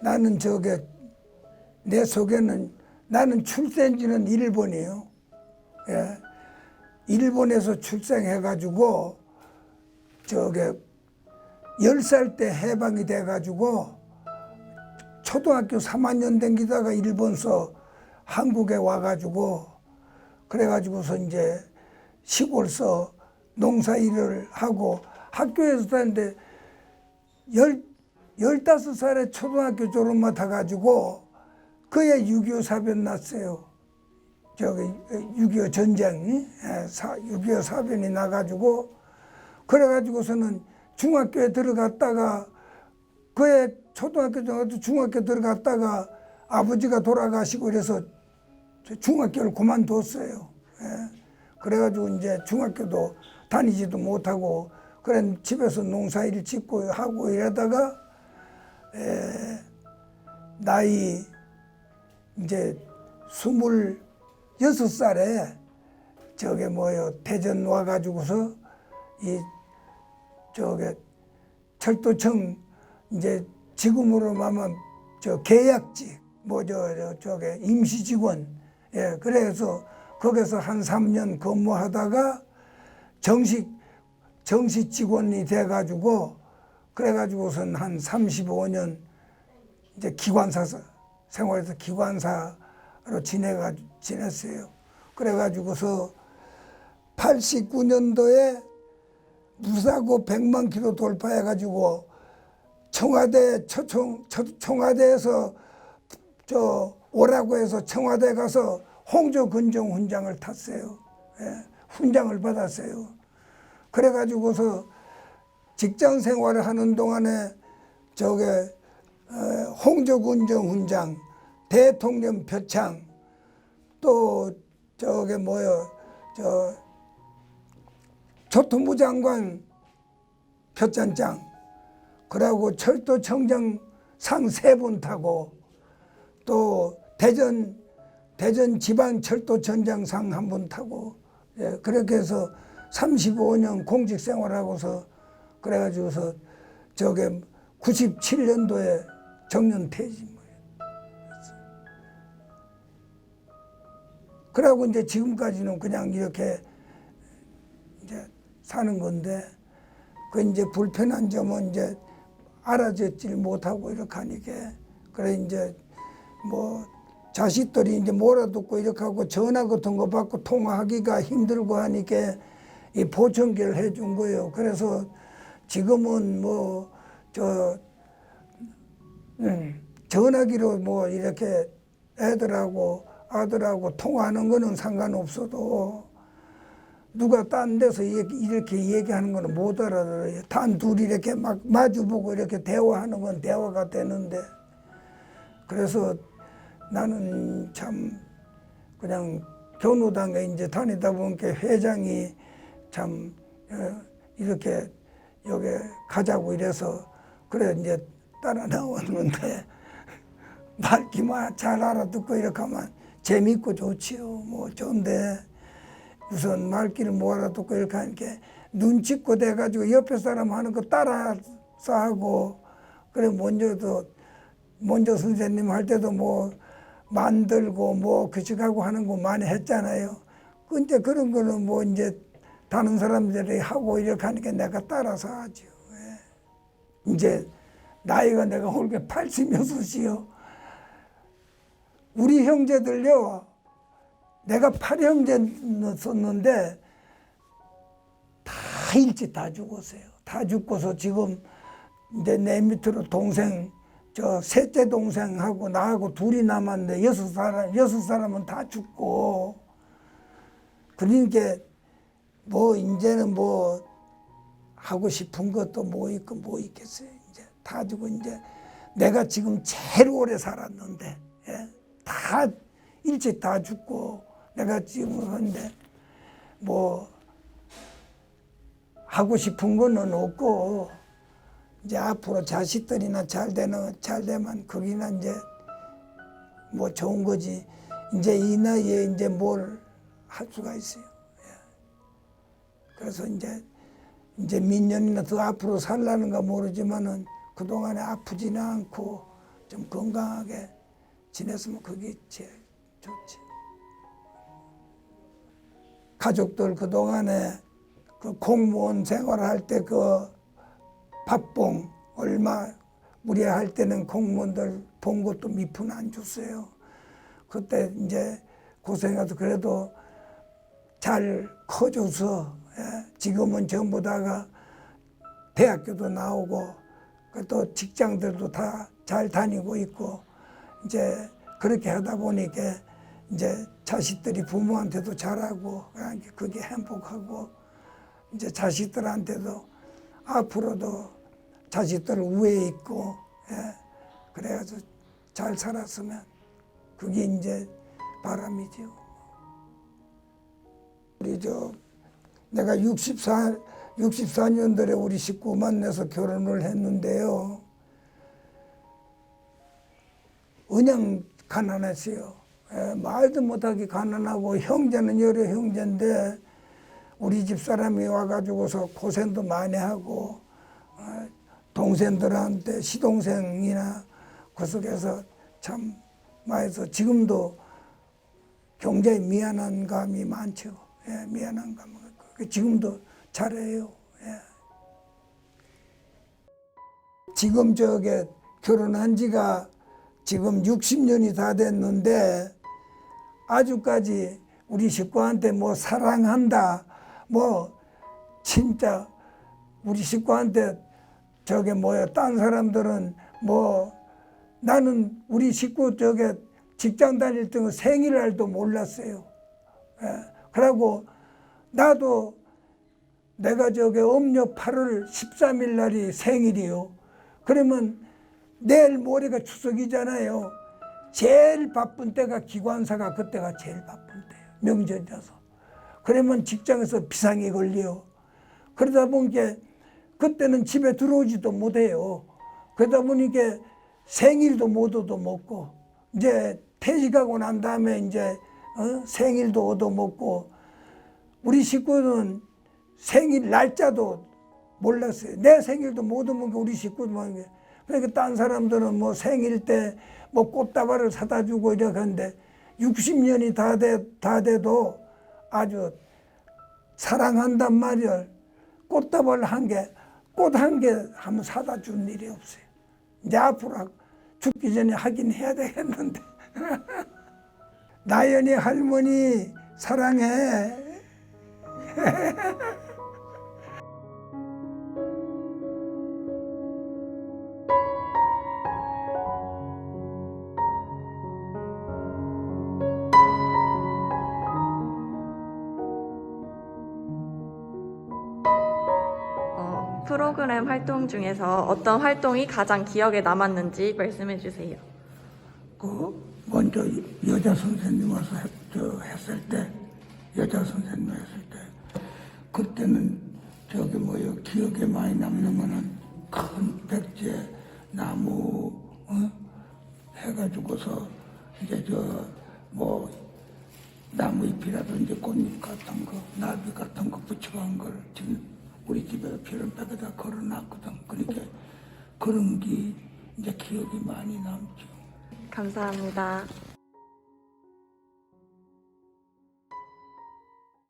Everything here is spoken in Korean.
나는 저게 내 속에는 나는 출생지는 일본이에요. 예. 일본에서 출생해가지고 저게 열살때 해방이 돼가지고 초등학교 3학년 댕기다가 일본서 한국에 와가지고 그래가지고서 이제 시골서 농사 일을 하고 학교에서 다니는데 열, 열다섯 살에 초등학교 졸업만 타가지고 그에 6.25 사변 났어요. 저기 6.25 전쟁이, 6.25 사변이 나가지고 그래가지고서는 중학교에 들어갔다가 그에 초등학교 들어가서 중학교 들어갔다가 아버지가 돌아가시고 그래서 중학교를 그만뒀어요. 예. 그래가지고 이제 중학교도 다니지도 못하고 그래 집에서 농사일 짓고 하고 이러다가 에, 나이 이제 스물 여섯 살에 저게 뭐요 대전 와가지고서 이 저게 철도청 이제 지금으로 말하면 저 계약직 뭐저 저, 저게 임시 직원 예 그래서 거기서 한 3년 근무하다가 정식 정식 직원이 돼 가지고 그래가지고선 한 35년 이제 기관사 생활에서 기관사로 지내가 지냈어요. 그래가지고서 89년도에 무사고 100만 킬로 돌파해가지고 청와대 초청 초- 청와대에서 저 오라고 해서 청와대 가서 홍조 근정 훈장을 탔어요. 예, 훈장을 받았어요. 그래가지고서 직장 생활을 하는 동안에 저게 어, 홍조 근정 훈장, 대통령 표창, 또 저게 뭐요, 저 교통부 장관 표창장, 그러고 철도청장 상 세 번 타고 또 대전 대전 지방 철도청장 상 한 번 타고 예, 그렇게 해서 35년 공직 생활하고서 그래가지고서 저게 97년도에 정년 퇴직 뭐예요. 그러고 이제 지금까지는 그냥 이렇게 이제 사는 건데 그 이제 불편한 점은 이제 알아듣질 못하고 이렇게 하니까 그래 이제 뭐 자식들이 이제 몰아듣고 이렇게 하고 전화 같은 거 받고 통화하기가 힘들고 하니까 이 보청기를 해준 거예요. 그래서 지금은 뭐 저 음, 전화기로 뭐 이렇게 애들하고 아들하고 통화하는 거는 상관없어도 누가 딴 데서 이렇게, 얘기하는 거는 못 알아들어요. 단 둘이 이렇게 막 마주보고 이렇게 대화하는 건 대화가 되는데 그래서 나는 참 그냥 교무당에 이제 다니다 보니까 회장이 참 어, 이렇게 여기 가자고 이래서 그래 이제 따라 나왔는데 말기만 잘 알아듣고 이렇게 하면 재밌고 좋지요. 뭐 좋은데 우선 말귀를 못 알아듣고 이렇게 하니까 눈치껏 돼가지고 옆에 사람 하는 거 따라서 하고 그래 먼저도 먼저 선생님 할 때도 뭐 만들고 뭐 규칙하고 하는 거 많이 했잖아요. 근데 그런 거는 뭐 이제 다른 사람들이 하고 이렇게 하니까 내가 따라서 하죠. 예. 이제 나이가 내가 올게 86이요. 우리 형제들요. 내가 8형제였었는데 다 일찍 다 죽었어요. 다 죽고서 지금 이제 내 밑으로 동생 저 셋째 동생하고 나하고 둘이 남았는데 여섯 사람 여섯 사람은 다 죽고 그러니까 뭐 이제는 뭐 하고 싶은 것도 뭐 있고 뭐 있겠어요. 이제 다 죽고 이제 내가 지금 제일 오래 살았는데 예? 다 일찍 다 죽고 내가 지금 하는데 뭐 하고 싶은 거는 없고 이제 앞으로 자식들이나 잘 되는 잘 되면 거기나 이제 뭐 좋은 거지 이제 이 나이에 이제 뭘 할 수가 있어요. 예. 그래서 이제 이제 몇 년이나 더 앞으로 살라는가 모르지만은 그 동안에 아프지는 않고 좀 건강하게 지냈으면 그게 제일 좋지. 가족들 그동안에 그 공무원 생활할 때 그 밥봉 얼마 우리 할 때는 공무원들 본 것도 미푼 안 줬어요. 그때 이제 고생해서 그래도 잘 커줘서 예, 지금은 전부 다가 대학교도 나오고 그또 직장들도 다 잘 다니고 있고 이제 그렇게 하다 보니까 이제 자식들이 부모한테도 잘하고 그냥 그게 행복하고 이제 자식들한테도 앞으로도 자식들 우에 있고 예, 그래가지고 잘 살았으면 그게 이제 바람이죠. 우리 저 내가 64 64년도에 우리 식구 만나서 결혼을 했는데요. 그냥 가난했어요. 예, 말도 못하게 가난하고 형제는 여러 형제인데 우리 집 사람이 와가지고서 고생도 많이 하고 어, 동생들한테 시동생이나 그 속에서 참 많이 해서 지금도 굉장히 미안한 감이 많죠. 예, 미안한 감. 그 지금도 잘해요. 예. 지금 저게 결혼한 지가 지금 60년이 다 됐는데 아주까지 우리 식구한테 뭐 사랑한다 뭐 진짜 우리 식구한테 저게 뭐야 딴 사람들은 뭐 나는 우리 식구 저게 직장 다닐 때는 생일날도 몰랐어요. 예. 그러고 나도 내가 저게 음력 8월 13일 날이 생일이요. 그러면 내일 모레가 추석이잖아요. 제일 바쁜 때가 기관사가 그때가 제일 바쁜 때예요. 명절이라서. 그러면 직장에서 비상이 걸려요. 그러다 보니까 그때는 집에 들어오지도 못해요. 그러다 보니까 생일도 못 얻어 먹고 이제 퇴직하고 난 다음에 이제 어? 생일도 얻어 먹고 우리 식구는 생일 날짜도 몰랐어요. 내 생일도 못 오면 우리 식구들 그러니까 딴 사람들은 뭐 생일 때 뭐 꽃다발을 사다 주고 이렇게 하는데 60년이 다, 돼, 다 돼도 아주 사랑한단 말이야. 꽃다발 한 개, 꽃 한개 한번 사다 준 일이 없어요. 이제 앞으로 죽기 전에 하긴 해야 되겠는데. 나연이 할머니 사랑해. 어, 프로그램 활동 중에서 어떤 활동이 가장 기억에 남았는지 말씀해 주세요. 그 먼저 여자 선생님 와서 했, 저 했을 때 여자 선생님 했을 때 그때는 저기 뭐요 기억에 많이 남는 거는 큰 백제 나무 어? 해가지고서 이제 저 뭐 나무 잎이라든지 꽃잎 같은 거 나비 같은 거 붙여간 걸 지금 우리 집에 비런백에다 걸어놨거든 그러니까 그런 게 이제 기억이 많이 남죠. 감사합니다.